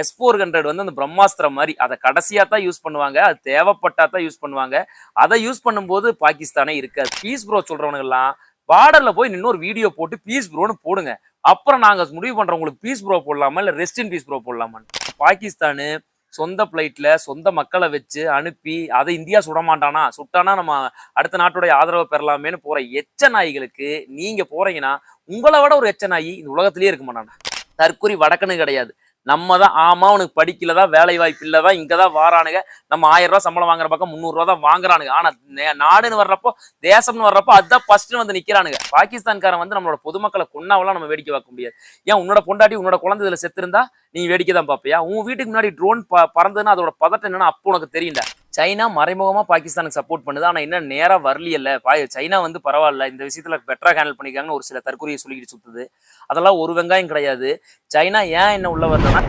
S four hundred வந்து அந்த பிரம்மாஸ்திரம் மாதிரி அதை கடைசியாக தான் யூஸ் பண்ணுவாங்க அது தேவைப்பட்டா தான் யூஸ் பண்ணுவாங்க. அதை யூஸ் பண்ணும்போது பாகிஸ்தானே இருக்காது. பீஸ் ப்ரோ சொல்றவனுங்கெல்லாம் பார்டரில் போய் இன்னொரு வீடியோ போட்டு பீஸ் ப்ரோன்னு போடுங்க. அப்புறம் நாங்கள் முடிவு பண்ணுறவங்களுக்கு உங்களுக்கு பீஸ் ப்ரோ போடலாமா? இல்லை ரெஸ்ட் இன் பீஸ் ப்ரோ போடலாமான்னு பாகிஸ்தானு சொந்த பிளைட்ல சொந்த மக்களை வச்சு அனுப்பி அதை இந்தியா சுட மாட்டானா சுட்டானா நம்ம அடுத்த நாட்டுடைய ஆதரவை பெறலாமேன்னு போற எச்ச நாய்களுக்கு நீங்க போறீங்கன்னா உங்களை விட ஒரு எச்ச நாய் இந்த உலகத்திலேயே இருக்க மாட்டானா தற்கொலை வடக்குன்னு கிடையாது. நம்ம தான் ஆமா உனக்கு படிக்கல தான் வேலை வாய்ப்பு இல்லை தான் இங்கே தான் வாரானுங்க. நம்ம ஆயிரம் ரூபா சம்பளம் வாங்குற பக்கம் முந்நூறுரூவா தான் வாங்குறானுங்க. ஆனால் நாடுன்னு வர்றப்போ தேசம்னு வர்றப்போ அதுதான் ஃபர்ஸ்ட் வந்து நிற்கிறானுங்க பாகிஸ்தான்காரன் வந்து நம்மளோட பொதுமக்களை கொண்டாவெல்லாம் நம்ம வேடிக்கை பார்க்க முடியாது. ஏன் உன்னோட பொண்டாட்டி உன்னோட குழந்தை இதில் செத்துருந்தா நீ வேடிக்கை தான் பார்ப்பியா? உன் வீட்டுக்கு முன்னாடி ட்ரோன் ப பறந்ததுன்னா அதோட பதட்டம் என்னன்னா அப்போ உனக்கு தெரியும்டா. சைனா மறைமுகமாக பாகிஸ்தானுக்கு சப்போர்ட் பண்ணுது. ஆனால் இன்னும் நேராக வரலையல்ல பா சைனா வந்து பரவாயில்ல. இந்த விஷயத்தில் பெட்டராக ஹேண்டில் பண்ணிக்காங்கன்னு ஒரு சில தற்கொலையை சொல்லிக்கிட்டு சுற்றுது அதெல்லாம் ஒரு வெங்காயம் கிடையாது. சைனா ஏன் என்ன உள்ள வரலன்னா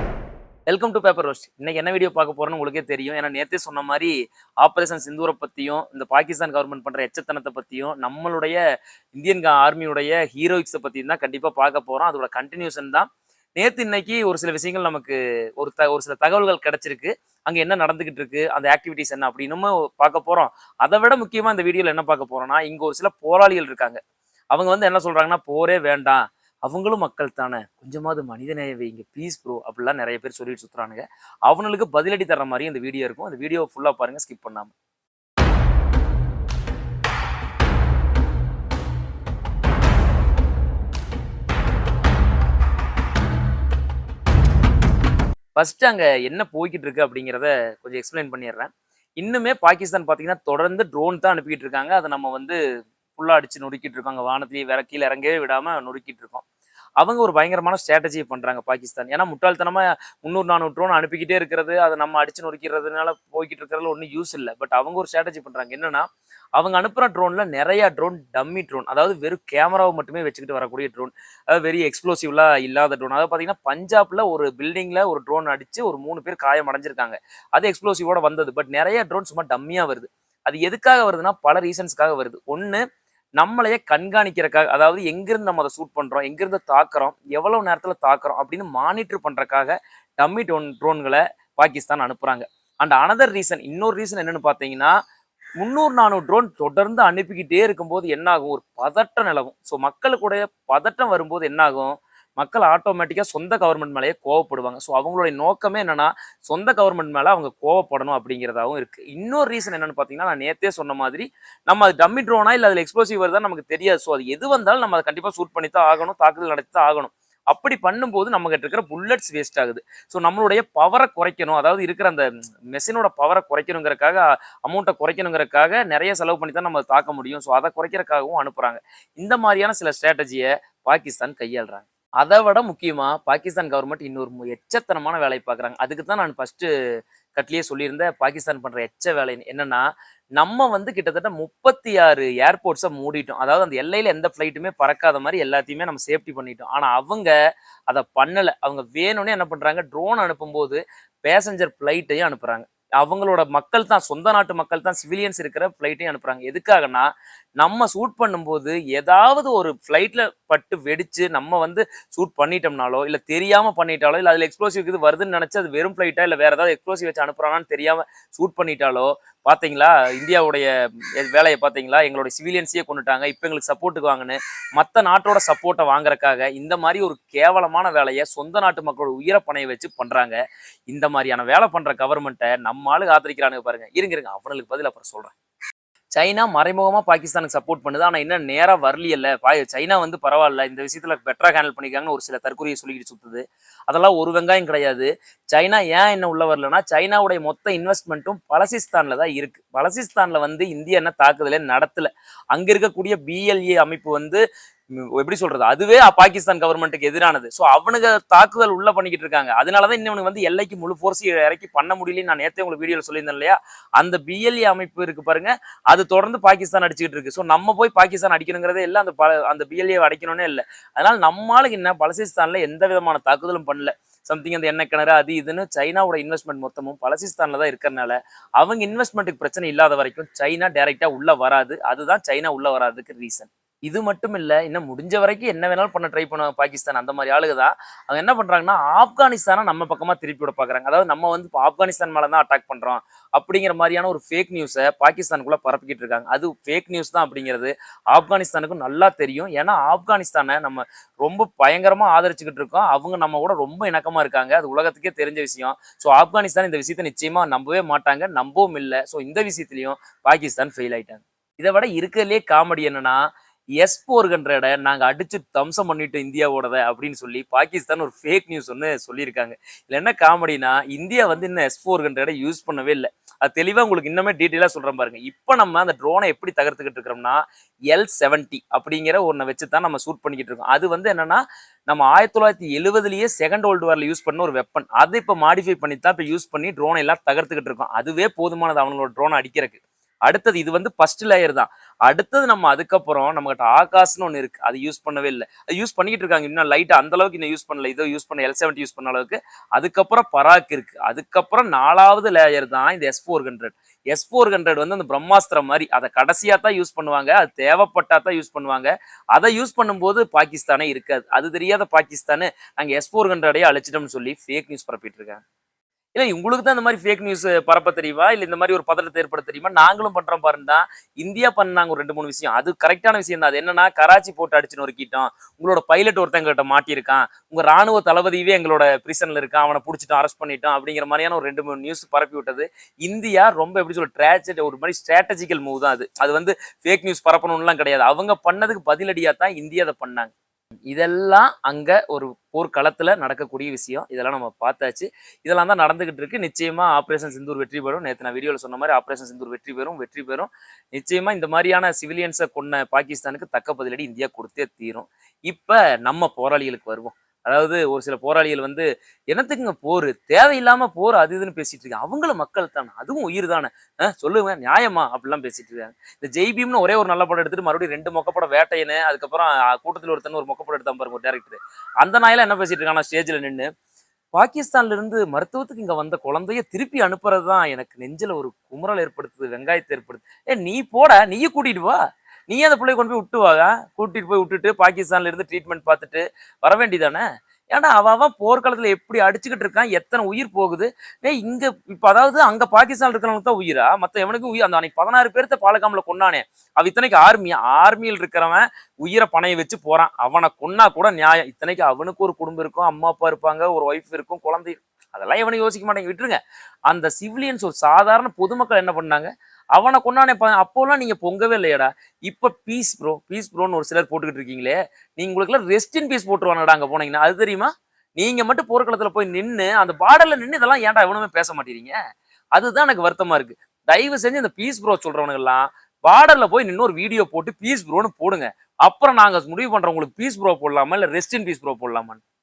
வெல்கம் டு பேப்பர் ரோஸ்ட் இன்னைக்கு என்ன வீடியோ பார்க்க போறோம்னு உங்களுக்கே தெரியும். ஏன்னா நேற்றே சொன்ன மாதிரி ஆப்ரேஷன் சிந்தூரை பற்றியும் இந்த பாகிஸ்தான் கவர்மெண்ட் பண்ணுற எச்சத்தனத்தை பற்றியும் நம்மளுடைய இந்தியன் ஆர்மியுடைய ஹீரோயிக்ஸை பற்றியும் தான் கண்டிப்பாக பார்க்க போகிறோம் அதோட கண்டினியூஷன் தான் நேத்து இன்னைக்கு ஒரு சில விஷயங்கள் நமக்கு ஒரு த ஒரு சில தகவல்கள் கிடைச்சிருக்கு. அங்க என்ன நடந்துகிட்டு இருக்கு அந்த ஆக்டிவிட்டிஸ் என்ன அப்படின்னு பார்க்க போறோம். அதை விட முக்கியமா இந்த வீடியோவில் என்ன பார்க்க போறோம்னா இங்க ஒரு சில போராளிகள் இருக்காங்க. அவங்க வந்து என்ன சொல்றாங்கன்னா போரே வேண்டாம். அவங்களும் மக்கள் தானே. கொஞ்சமாவது மனிதநேய வைங்க ப்ளீஸ் ப்ரோ அப்படிலாம் நிறைய பேர் சொல்லிட்டு சுத்துறானுங்க. அவங்களுக்கு பதிலடி தர மாதிரி இந்த வீடியோ இருக்கும். அந்த வீடியோ ஃபுல்லா பாருங்க ஸ்கிப் பண்ணாம. ஃபஸ்ட்டு அங்கே என்ன போய்கிட்டு இருக்கு அப்படிங்கிறத கொஞ்சம் எக்ஸ்பிளைன் பண்ணிடுறேன். இன்னுமே பாகிஸ்தான் பார்த்தீங்கன்னா தொடர்ந்து ட்ரோன் தான் அனுப்பிக்கிட்டு இருக்காங்க அதை நம்ம வந்து ஃபுல்லாக அடித்து நொறுக்கிட்டு இருக்கோம் அங்கே வானத்திலேயே வேற கீழே இறங்கவே விடாமல் நொறுக்கிட்டு இருக்கோம் அவங்க ஒரு பயங்கரமான ஸ்ட்ராட்டஜி பண்ணுறாங்க பாகிஸ்தான். ஏன்னா முட்டாள்தனமாக முந்நூறு நானூறு ட்ரோன் அனுப்பிக்கிட்டே இருக்கிறது அதை நம்ம அடிச்சு நொறுக்கிறதுனால போய்கிட்டு இருக்கிறதுல ஒன்றும் யூஸ் இல்லை. பட் அவங்க ஒரு ஸ்ட்ராட்டஜி பண்ணுறாங்க என்னன்னா அவங்க அனுப்புகிற ட்ரோனில் நிறையா ட்ரோன் டம்மி ட்ரோன் அதாவது வெறும் கேமராவை மட்டுமே வச்சுக்கிட்டு வரக்கூடிய ட்ரோன் அதாவது வெரி எக்ஸ்ப்ளோசிவ்லா இல்லாத ட்ரோன் அதாவது பார்த்தீங்கன்னா பஞ்சாபில் ஒரு பில்டிங்கில் ஒரு ட்ரோன் அடித்து ஒரு மூணு பேர் காயம் அடைஞ்சிருக்காங்க. அது எக்ஸ்ப்ளோசிவோட வந்தது. பட் நிறைய ட்ரோன் சும்மா டம்மியாக வருது. அது எதுக்காக வருதுன்னா பல ரீசன்ஸ்க்காக வருது. ஒன்று நம்மளையே கண்காணிக்கிறக்காக அதாவது எங்கிருந்து நம்ம அதை ஷூட் பண்றோம் எங்கிருந்து தாக்குறோம் எவ்வளவு நேரத்துல தாக்குறோம் அப்படின்னு மானிட்டர் பண்றதுக்காக டம்மி டோன் ட்ரோன்களை பாகிஸ்தான் அனுப்புறாங்க. அண்ட் அனதர் ரீசன் இன்னொரு ரீசன் என்னன்னு பார்த்தீங்கன்னா முந்நூறு நானூறு ட்ரோன் தொடர்ந்து அனுப்பிக்கிட்டே இருக்கும்போது என்னாகும்? ஒரு பதட்டம் நிலவும். ஸோ மக்களுக்குடைய பதட்டம் வரும்போது என்னாகும்? மக்கள் ஆட்டோமேட்டிக்காக சொந்த கவர்மெண்ட் மேலேயே கோவப்படுவாங்க. ஸோ அவங்களுடைய நோக்கமே என்னென்னா சொந்த கவர்மெண்ட் மேலே அவங்க கோவப்படணும் அப்படிங்கிறதாகவும் இருக்கு. இன்னொரு ரீசன் என்னென்னு பார்த்தீங்கன்னா நான் நேற்றே சொன்ன மாதிரி நம்ம அது டம்மி ட்ரோனா இல்லை அதில் எக்ஸ்ப்ளோசிவ் வருதா நமக்கு தெரியாது. ஸோ அது எது வந்தாலும் நம்ம அதை கண்டிப்பாக ஷூட் பண்ணி தான் ஆகணும் தாக்குதல் நடத்தி தான் ஆகணும். அப்படி பண்ணும்போது நம்ம கிட்ட இருக்கிற புல்லட்ஸ் வேஸ்ட் ஆகுது. ஸோ நம்மளுடைய பவரை குறைக்கணும். அதாவது இருக்கிற அந்த மெஷினோட பவரை குறைக்கணுங்கிறக்காக அமௌண்ட்டை குறைக்கணுங்கிறக்காக நிறைய செலவு பண்ணி தான் நம்ம அதை தாக்க முடியும். ஸோ அதை குறைக்கிறக்காகவும் அனுப்புகிறாங்க இந்த மாதிரியான சில ஸ்ட்ராட்டஜியை பாகிஸ்தான் கையாளுறாங்க. அதை விட முக்கியமாக பாகிஸ்தான் கவர்மெண்ட் இன்னொரு எச்சத்தனமான வேலையை பார்க்குறாங்க. அதுக்கு தான் நான் ஃபஸ்ட்டு கட்லியே சொல்லியிருந்தேன் பாகிஸ்தான் பண்ணுற எச்ச வேலை என்னென்னா நம்ம வந்து கிட்டத்தட்ட முப்பத்தி ஆறு ஏர்போர்ட்ஸை மூடிட்டோம். அதாவது அந்த எல்லையில் எந்த ஃப்ளைட்டுமே பறக்காத மாதிரி எல்லாத்தையுமே நம்ம சேஃப்டி பண்ணிட்டோம். ஆனால் அவங்க அதை பண்ணலை. அவங்க வேணும்னே என்ன பண்ணுறாங்க ட்ரோன் அனுப்பும்போது பேசஞ்சர் ஃப்ளைட்டையும் அனுப்புகிறாங்க அவங்களோட மக்கள் தான் சொந்த நாட்டு மக்கள் தான் சிவிலியன்ஸ் இருக்கிற ஃப்ளைட்டையும் அனுப்புகிறாங்க எதுக்காகனா நம்ம சூட் பண்ணும்போது ஏதாவது ஒரு ஃப்ளைட்டில் பட்டு வெடிச்சு நம்ம வந்து ஷூட் பண்ணிட்டோம்னாலோ இல்லை தெரியாமல் பண்ணிட்டாலோ இல்லை அதில் எக்ஸ்ப்ளோசிவ் இது வருதுன்னு நினச்சி அது வெறும் ஃப்ளைட்டா இல்லை வேறு ஏதாவது எக்ஸ்ப்ளோசிவ் வச்சு அனுப்புறாங்கன்னு தெரியாம ஷூட் பண்ணிட்டாலோ பார்த்தீங்களா இந்தியாவுடைய வேலையை பார்த்தீங்களா எங்களுடைய சிவிலியன்ஸையே கொண்டுட்டாங்க. இப்போ எங்களுக்கு சப்போர்ட்டுக்கு வாங்கன்னு மற்ற நாட்டோட சப்போர்ட்டை வாங்குறக்காக இந்த மாதிரி ஒரு கேவலமான வேலையை சொந்த நாட்டு மக்களோட உயிரை பணையை வச்சு பண்ணுறாங்க இந்த மாதிரியான வேலை பண்ணுற கவர்மெண்ட்டை நம்ம ஆதரிக்கிறானுங்க பாருங்க. இருங்க இருங்க. அவனுக்கு பதில் அப்புறம் சொல்கிறேன் சைனா மறைமுகமாக பாகிஸ்தானுக்கு சப்போர்ட் பண்ணுது. ஆனால் இன்னும் நேராக வரலையில்ல. பா- சைனா வந்து பரவாயில்ல. இந்த விஷயத்தில் பெட்டராக ஹேண்டில் பண்ணிக்காங்கன்னு ஒரு சில தற்கொலையை சொல்லிக்கிட்டு சுற்றுது அதெல்லாம் ஒரு வெங்காயம் கிடையாது. சைனா ஏன் என்ன உள்ள வரலன்னா சைனாவுடைய மொத்த இன்வெஸ்ட்மெண்ட்டும் பலசிஸ்தானில் தான் இருக்குது பலசிஸ்தானில் வந்து இந்தியா என்ன தாக்குதலே நடத்தலை. அங்கே இருக்கக்கூடிய பிஎல்ஏ அமைப்பு வந்து எப்படி சொல்றது? அதுவே பாகிஸ்தான் கவர்மெண்ட்டுக்கு எதிரானது. ஸோ அவனுங்க தாக்குதல் உள்ள பண்ணிக்கிட்டு இருக்காங்க. அதனாலதான் இன்னும் வந்து எல்லைக்கு முழு ஃபோர்ஸ் இறக்கி பண்ண முடியலன்னு நான் நேத்தே உங்களுக்கு வீடியோல சொல்லியிருந்தேன் இல்லையா? அந்த பிஎல்ஏ அமைப்பு இருக்கு பாருங்க. அது தொடர்ந்து பாகிஸ்தான் அடிச்சுக்கிட்டு இருக்கு. ஸோ நம்ம போய் பாகிஸ்தான் அடிக்கணுங்கிறதே இல்லை. அந்த ப- அந்த பிஎல்ஏ அடிக்கணும்னே இல்லை. அதனால நம்மளுக்கு என்ன பலசிஸ்தான்ல எந்த விதமான தாக்குதலும் பண்ணல. சம்திங் அந்த எண்ணெய் கிணறு அது இதுன்னு சைனாவோட இன்வெஸ்ட்மெண்ட் மொத்தமும் பலசிஸ்தானில் தான் இருக்கிறனால அவங்க இன்வெஸ்ட்மெண்ட்டுக்கு பிரச்சனை இல்லாத வரைக்கும் சைனா டைரெக்டாக உள்ளே வராது. அதுதான் சைனா உள்ளே வராதுக்கு ரீசன் இது மட்டும் இல்லை இன்னும் முடிஞ்ச வரைக்கும் என்ன வேணாலும் பண்ண ட்ரை பண்ணுவாங்க பாகிஸ்தான். அந்த மாதிரி ஆளுங்க தான். அவங்க என்ன பண்ணுறாங்கன்னா ஆப்கானிஸ்தானை நம்ம பக்கமாக திருப்பி விட பார்க்குறாங்க அதாவது நம்ம வந்து இப்போ ஆப்கானிஸ்தான் மேலே தான் அட்டாக் பண்ணுறோம் அப்படிங்கிற மாதிரியான ஒரு ஃபேக் நியூஸை பாகிஸ்தானுக்குள்ளே பரப்பிக்கிட்டு இருக்காங்க. அது ஃபேக் நியூஸ் தான் அப்படிங்கிறது. ஆப்கானிஸ்தானுக்கும் நல்லா தெரியும். ஏன்னா ஆப்கானிஸ்தானை நம்ம ரொம்ப பயங்கரமாக ஆதரிச்சுக்கிட்டு இருக்கோம். அவங்க நம்ம கூட ரொம்ப இணக்கமாக இருக்காங்க. அது உலகத்துக்கே தெரிஞ்ச விஷயம். ஸோ ஆப்கானிஸ்தான் இந்த விஷயத்தை நிச்சயமாக நம்பவே மாட்டாங்க. நம்பவும் இல்லை. ஸோ இந்த விஷயத்துலையும் பாகிஸ்தான் ஃபெயில் ஆயிட்டாங்க. இதை விட இருக்கிறதுலே காமெடி என்னன்னா எஸ் போர்கன்ற ஹண்ட்ரடை நாங்கள் அடிச்சு தம்சம் பண்ணிட்டு இந்தியாவோடத அப்படின்னு சொல்லி பாகிஸ்தான் ஒரு ஃபேக் நியூஸ் ஒன்று சொல்லியிருக்காங்க. இதில் என்ன காமெடினா இந்தியா வந்து இன்னும் எஸ் போர்கன்ற இடம் யூஸ் பண்ணவே இல்லை. அது தெளிவாக உங்களுக்கு இன்னுமே டீட்டெயிலாக சொல்கிறேன் பாருங்க. இப்போ நம்ம அந்த ட்ரோனை எப்படி தகர்த்துக்கிட்டு இருக்கிறோம்னா எல் செவன்ட்டி அப்படிங்கிற ஒன்றை வச்சு தான் நம்ம ஷூட் பண்ணிக்கிட்டு இருக்கோம். அது வந்து என்னன்னா நம்ம ஆயிரத்தி தொள்ளாயிரத்தி எழுபதுலேயே செகண்ட் வேர்ல்டு வாரில் யூஸ் பண்ண ஒரு வெப்பன் அதை இப்போ மாடிஃபை பண்ணி தான் இப்போ யூஸ் பண்ணி ட்ரோனை எல்லாம் தகர்த்துக்கிட்டு இருக்கோம். அதுவே போதுமானது அவங்களோட ட்ரோனை அடிக்கிறதுக்கு. அடுத்தது இது வந்து ஃபர்ஸ்ட் லேயர் தான். அடுத்தது நம்ம அதுக்கப்புறம் நம்மகிட்ட ஆகாஷ்னு ஒன்று இருக்குது அது யூஸ் பண்ணவே இல்லை. அது யூஸ் பண்ணிக்கிட்டு இருக்காங்க. இன்னும் லைட் அந்த அளவுக்கு இன்னும் யூஸ் பண்ணல. இதோ யூஸ் பண்ண எல் செவன்ட்டி யூஸ் பண்ண அளவுக்கு. அதுக்கப்புறம் பராக் இருக்குது அதுக்கப்புறம் நாலாவது லேயர் தான் இந்த S four hundred S four hundred வந்து அந்த பிரம்மாஸ்திரம் மாதிரி. அதை கடைசியாக தான் யூஸ் பண்ணுவாங்க. அது தேவைப்பட்டா தான் யூஸ் பண்ணுவாங்க. அதை யூஸ் பண்ணும்போது பாகிஸ்தானே இருக்காது. அது தெரியாத பாகிஸ்தானு நாங்கள் எஸ் ஃபோர் ஹண்ட்ரடையே அழைச்சிட்டோம்னு சொல்லி ஃபேக் நியூஸ் பரப்பிட்டு இருக்காங்க இல்லை உங்களுக்கு தான் இந்த மாதிரி ஃபேக் நியூஸ் பரப்ப தெரியுமா? இல்லை இந்த மாதிரி ஒரு பதட்டத்தை ஏற்படுத்த தெரியுமா? நாங்களும் பண்றோம் பாருங்க இந்தியா பண்ணாங்க ஒரு ரெண்டு மூணு விஷயம். அது கரெக்டான விஷயம் தான் அது என்னன்னா கராச்சி போட்டு அடிச்சுன்னு ஒரு கிட்டம் உங்களோட பைலட் ஒருத்தங்கிட்ட மாட்டியிருக்கான். உங்க ராணுவ தளபதியே எங்களோட பிரிசனில் இருக்கான். அவனை பிடிச்சிட்டோம் அரெஸ்ட் பண்ணிட்டோம் அப்படிங்கிற மாதிரியான ஒரு ரெண்டு மூணு நியூஸ் பரப்பி விட்டது. இந்தியா ரொம்ப எப்படி சொல்ல ட்ராஜடி ஒரு மாதிரி ஸ்ட்ராட்டஜிக்கல் மூவ் தான் அது. அது வந்து ஃபேக் நியூஸ் பரப்பணும்லாம் கிடையாது. அவங்க பண்ணதுக்கு பதிலடியா தான் இந்தியா அதை பண்ணாங்க. இதெல்லாம் அங்க ஒரு போர்க்களத்துல நடக்கக்கூடிய விஷயம். இதெல்லாம் நம்ம பார்த்தாச்சு. இதெல்லாம் தான் நடந்துகிட்டு இருக்கு. நிச்சயமா ஆப்ரேஷன் சிந்தூர் வெற்றி பெறும். நேற்று நான் வீடியோவில் சொன்ன மாதிரி ஆப்ரேஷன் சிந்தூர் வெற்றி பெறும் வெற்றி பெறும். நிச்சயமா இந்த மாதிரியான சிவிலியன்ஸை கொன்ன பாகிஸ்தானுக்கு தக்க பதிலடி இந்தியா கொடுத்தே தீரும். இப்ப நம்ம போராளிகளுக்கு வருவோம். அதாவது ஒரு சில போராளிகள் வந்து என்னத்துக்குங்க போர்? தேவையில்லாம போர் அது இதுன்னு பேசிட்டு இருக்காங்க. அவங்களும் மக்கள் தானே. அதுவும் உயிர் தானே. சொல்லுங்க நியாயமா? அப்படிலாம் பேசிட்டு இருக்காங்க. இந்த ஜெய்பீம்னு ஒரே ஒரு நல்ல படம் எடுத்துட்டு மறுபடியும் ரெண்டு மொக்கப்படம் வேட்டையனு அதுக்கப்புறம் கூட்டத்தில் ஒருத்தன் ஒரு மொக்கப்படம் எடுத்தான் பாருங்க ஒரு டேரக்டர் அந்த நாயில என்ன பேசிட்டு இருக்காங்க ஸ்டேஜில் நின்று பாகிஸ்தான்ல இருந்து மருத்துவத்துக்கு இங்க வந்த குழந்தைய திருப்பி அனுப்புறது தான் எனக்கு நெஞ்சில் ஒரு குமுறல் ஏற்படுத்துது வெங்காயத்தை ஏற்படுத்து ஏ நீ போட நீயும் கூட்டிட்டு வா. நீ அந்த பிள்ளைய கொண்டு போய் விட்டுவாங்க கூட்டிட்டு போய் விட்டுட்டு பாகிஸ்தான்ல இருந்து ட்ரீட்மெண்ட் பார்த்துட்டு வர வேண்டியதானே? ஏன்னா அவன் போர்க்காலத்தில் போர்க்காலத்துல எப்படி அடிச்சுக்கிட்டு இருக்கான்? எத்தனை உயிர் போகுது? ஏ இங்கே இப்போ அதாவது அங்கே பாகிஸ்தான் இருக்கிறவங்களுக்கு தான் உயிரா? மற்ற எவனுக்கும் உயிர்? அந்த அன்னைக்கு பதினாறு பேர்த்த பாலகாம்ல கொண்டானே அவ இத்தனைக்கு ஆர்மி ஆர்மியில் இருக்கிறவன் உயிரை பணைய வச்சு போகிறான் அவனை கொன்னா கூட நியாயம். இத்தனைக்கு அவனுக்கு ஒரு குடும்பம் இருக்கும் அம்மா அப்பா இருப்பாங்க ஒரு ஒய்ஃப் இருக்கும் குழந்தை அதெல்லாம் எவனும் யோசிக்க மாட்டேங்க. விட்டுருங்க. அந்த சிவிலியன்ஸ் ஒரு சாதாரண பொதுமக்கள் என்ன பண்ணாங்க? அவனை கொண்டானே பா- அப்போலாம் நீங்க பொங்கவே இல்லையடா. இப்ப பீஸ் ப்ரோ பீஸ் ப்ரோன்னு ஒரு சிலர் போட்டுக்கிட்டு இருக்கீங்களே. நீங்க உங்களுக்குலாம் ரெஸ்ட் இன் பீஸ் போட்டுருவானடா அங்க போனீங்கன்னா. அது தெரியுமா? நீங்க மட்டும் போர்க்களத்தில் போய் நின்னு அந்த பார்டர்ல நின்னு இதெல்லாம் ஏன்டா எவனுமே பேச மாட்டேறீங்க? அதுதான் எனக்கு வருத்தமா இருக்கு. தயவு செஞ்சு இந்த பீஸ் ப்ரோ சொல்றவனுங்க எல்லாம் போய் நின்று ஒரு வீடியோ போட்டு பீஸ் ப்ரோன்னு போடுங்க. அப்புறம் நாங்க முடிவு பண்ணுறவங்களுக்கு பீஸ் ப்ரோ போடலாமா? இல்ல ரெஸ்ட் இன் பீஸ் ப்ரோ போடலாமான்னு.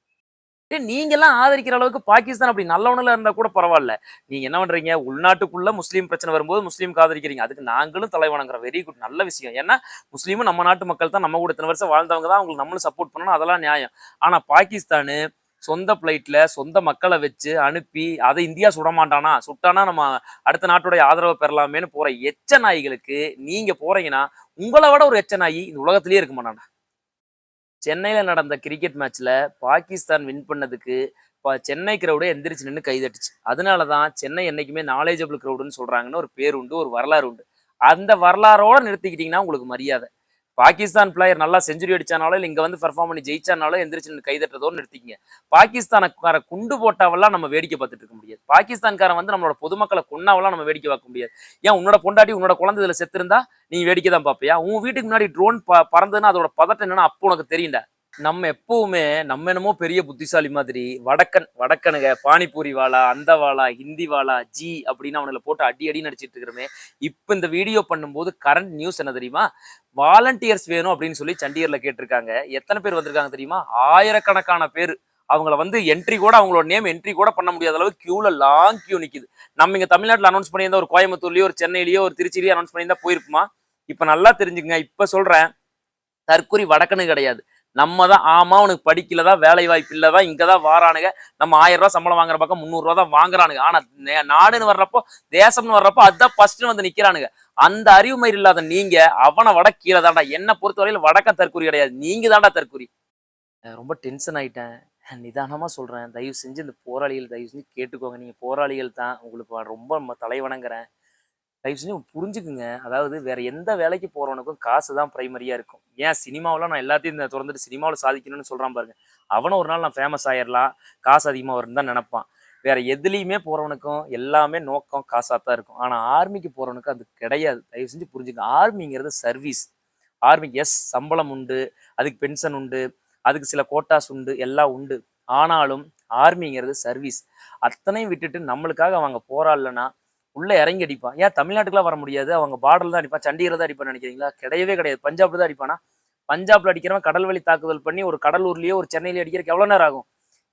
நீங்கெல்லாம் ஆதரிக்கிற அளவுக்கு பாகிஸ்தான் அப்படி நல்லவனில் இருந்தால் கூட பரவாயில்ல. நீங்கள் என்ன பண்ணுறீங்க உள்நாட்டுக்குள்ளே முஸ்லீம் பிரச்சனை வரும்போது முஸ்லீம்க்கு ஆதரிக்கிறீங்க. அதுக்கு நாங்களும் தலைவனங்கிற வெரி குட் நல்ல விஷயம். ஏன்னா முஸ்லீமும் நம்ம நாட்டு மக்கள் தான். நம்ம கூட இத்தனை வருஷம் வாழ்ந்தவங்க தான். அவங்களுக்கு நம்மளும் சப்போர்ட் பண்ணணும். அதெல்லாம் நியாயம். ஆனால் பாகிஸ்தானு சொந்த பிளைட்ல சொந்த மக்களை வச்சு அனுப்பி அதை இந்தியா சுட மாட்டானா சுட்டானா நம்ம அடுத்த நாட்டுடைய ஆதரவை பெறலாமேன்னு போற எச்ச நாய்களுக்கு நீங்க போறீங்கன்னா உங்களை விட ஒரு எச்ச நாய் இந்த உலகத்திலேயே இருக்க மாட்டான்டா சென்னையில் நடந்த கிரிக்கெட் மேட்ச்சில் பாகிஸ்தான் வின் பண்ணதுக்கு இப்போ சென்னை க்ரௌடே எந்திரிச்சு நின்று கைதட்டுச்சு அதனால தான் சென்னை என்றைக்குமே நாலேஜபிள் கிரௌடுன்னு சொல்கிறாங்கன்னு ஒரு பேர் உண்டு ஒரு வரலாறு உண்டு. அந்த வரலாறோடு நிறுத்திக்கிட்டிங்கன்னா உங்களுக்கு மரியாதை. பாகிஸ்தான் பிளேயர் நல்லா செஞ்சுரி அடிச்சானாலும் இல்லை வந்து பெர்ஃபார்ம் பண்ணி ஜெயிச்சானாலும் எந்திரிச்சு நின்று கைதட்டுறதோடு நிறுத்திக்கங்க. பாகிஸ்தானக்கார குண்டு போட்டாவெல்லாம் நம்ம வேடிக்கை பார்த்துட்டு இருக்க முடியாது. பாகிஸ்தான்காரன் வந்து நம்மளோட பொதுமக்களை கொண்டாவெல்லாம் நம்ம வேடிக்கை பார்க்க முடியாது. ஏன் உன்னோட பொண்டாட்டி உன்னோட குழந்தை இதில் செத்துருந்தா நீ வேடிக்கை தான் பார்ப்பியா? உன் வீட்டுக்கு முன்னாடி ட்ரோன் பறந்ததுன்னா அதோட பதட்டம் என்னன்னா அப்போ உனக்கு தெரியும்டா. நம்ம எப்பவுமே நம்ம என்னமோ பெரிய புத்திசாலி மாதிரி வடக்கன் வடக்கனுங்க பானிபூரி வாழா அந்த வாழா ஹிந்தி வாழா ஜி அப்படின்னு அவனுங்களை போட்டு அடி அடி நடிச்சிட்டு இருக்கிறோமே. இப்போ இந்த வீடியோ பண்ணும்போது கரண்ட் நியூஸ் என்ன தெரியுமா? வாலண்டியர்ஸ் வேணும் அப்படின்னு சொல்லி சண்டிகர்ல கேட்டிருக்காங்க. எத்தனை பேர் வந்திருக்காங்க தெரியுமா? ஆயிரக்கணக்கான பேர். அவங்கள வந்து என்ட்ரி கூட அவங்களோட நேம் என்ட்ரி கூட பண்ண முடியாத அளவுக்கு கியூல லாங் கியூ நிற்குது நம்ம இங்கே தமிழ்நாட்டில் அனௌன்ஸ் பண்ணியிருந்தா ஒரு கோயம்புத்தூர்லயோ ஒரு சென்னையிலயோ ஒரு திருச்சியிலயோ அனௌன்ஸ் பண்ணியிருந்தா போயிருக்குமா? இப்போ நல்லா தெரிஞ்சுக்கங்க. இப்போ சொல்றேன் தற்கொலை வடக்கனு கிடையாது. நம்ம தான் ஆமா உனக்கு படிக்கல தான் வேலை வாய்ப்பு இல்லை தான் இங்கே தான் வாரானுங்க. நம்ம ஆயிரம் ரூபா சம்பளம் வாங்குற பக்கம் முந்நூறுரூவா தான் வாங்குறானுங்க ஆனால் நாடுன்னு வர்றப்போ தேசம்னு வர்றப்போ அதுதான் ஃபர்ஸ்ட்னு வந்து நிற்கிறானுங்க அந்த அறிவுமயிர் இல்லாத நீங்க அவனை வட கீழே தாண்டா என்ன பொறுத்தவரையில் வடக்கம் தற்கூரி கிடையாது. நீங்க தாண்டா தற்கூரி ரொம்ப டென்ஷன் ஆயிட்டேன். நிதானமாக சொல்கிறேன் தயவு செஞ்சு இந்த போராளிகள் தயவு செஞ்சு கேட்டுக்கோங்க. நீங்கள் போராளிகள் தான். உங்களுக்கு ரொம்ப தலைவணங்குறேன். தயவு செஞ்சு புரிஞ்சுக்குங்க. அதாவது வேற எந்த வேலைக்கு போறவனுக்கும் காசு தான் பிரைமரியா இருக்கும். ஏன் சினிமாவில் நான் எல்லாத்தையும் இந்த திறந்துட்டு சினிமாவில் சாதிக்கணும்னு சொல்றான் பாருங்க. அவனும் ஒரு நாள் நான் ஃபேமஸ் ஆயிடலாம் காசு அதிகமாக வரும்னு தான் நினைப்பான். வேற எதுலேயுமே போறவனுக்கும் எல்லாமே நோக்கம் காசாக தான் இருக்கும். ஆனால் ஆர்மிக்கு போறவனுக்கு அது கிடையாது. தயவு செஞ்சு புரிஞ்சுங்க. ஆர்மிங்கிறது சர்வீஸ் ஆர்மிக்கு எஸ் சம்பளம் உண்டு. அதுக்கு பென்ஷன் உண்டு. அதுக்கு சில கோட்டாஸ் உண்டு. எல்லாம் உண்டு. ஆனாலும் ஆர்மிங்கிறது சர்வீஸ் அத்தனையும் விட்டுட்டு நம்மளுக்காக அவங்க போராடலன்னா உள்ளே இறங்கி அடிப்பான். ஏன் தமிழ்நாட்டுக்குலாம் வர முடியாது? அவங்க பார்டர்ல தான் அடிப்பான். சண்டிகரில் தான் அடிப்பான்னு நினைக்கிறீங்களா? கிடையவே கிடையாது. பஞ்சாப்ல தான் அடிப்பானா? பஞ்சாப்ல அடிக்கிறவன் கடல் வழி தாக்குதல் பண்ணி ஒரு கடலூர்லயோ ஒரு சென்னையிலயோ அடிக்கிறக்கு எவ்வளோ நேரம் ஆகும்?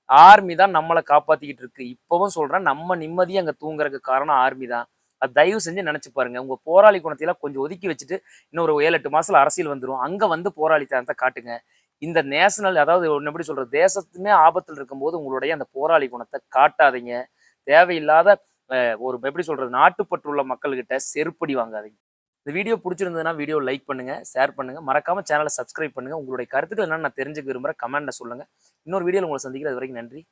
ஆர்மி தான் நம்மளை காப்பாத்திக்கிட்டு இருக்கு. இப்பவும் சொல்றேன் நம்ம நிம்மதியா அங்க தூங்குறதுக்கு காரணம் ஆர்மி தான். அது தயவு செஞ்சு நினைச்சு பாருங்க. உங்க போராளி குணத்தையெல்லாம் கொஞ்சம் ஒதுக்கி வச்சுட்டு இன்னொரு ஏழு எட்டு மாசத்துல அரசியல் வந்துடும் அங்க வந்து போராளித்தனத்தை காட்டுங்க. இந்த நேஷனல் அதாவது ஒன்று எப்படி சொல்றது? தேசத்துமே ஆபத்தில் இருக்கும்போது உங்களுடைய அந்த போராளி குணத்தை காட்டாதீங்க. தேவையில்லாத ஒரு எப்படி சொல்றது நாட்டுப்பற்றுள்ள மக்கள்கிட்ட செருப்படி வாங்காதீங்க. இந்த வீடியோ பிடிச்சிருந்ததுன்னா வீடியோ லைக் பண்ணுங்க ஷேர் பண்ணுங்க. மறக்காம சேனலை சப்ஸ்கிரைப் பண்ணுங்க. உங்களுடைய கருத்துக்கள் என்னன்னு நான் தெரிஞ்சுக்க விரும்புகிறேன் கமெண்ட்டில் சொல்லுங்க. இன்னொரு வீடியோவில் உங்களை சந்திக்கிறேன். அது வரைக்கும் நன்றி.